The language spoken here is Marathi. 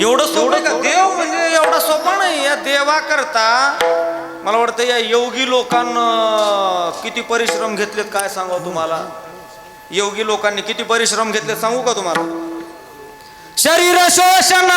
एवढं सोपं का? देव म्हणजे एवढा सोपा नाही या देवा करता मला वाटतं या योगी लोकांना किती परिश्रम घेतलेत काय सांगू तुम्हाला? योगी लोकांनी किती परिश्रम घेतले सांगू का तुम्हाला? शरीर शोषण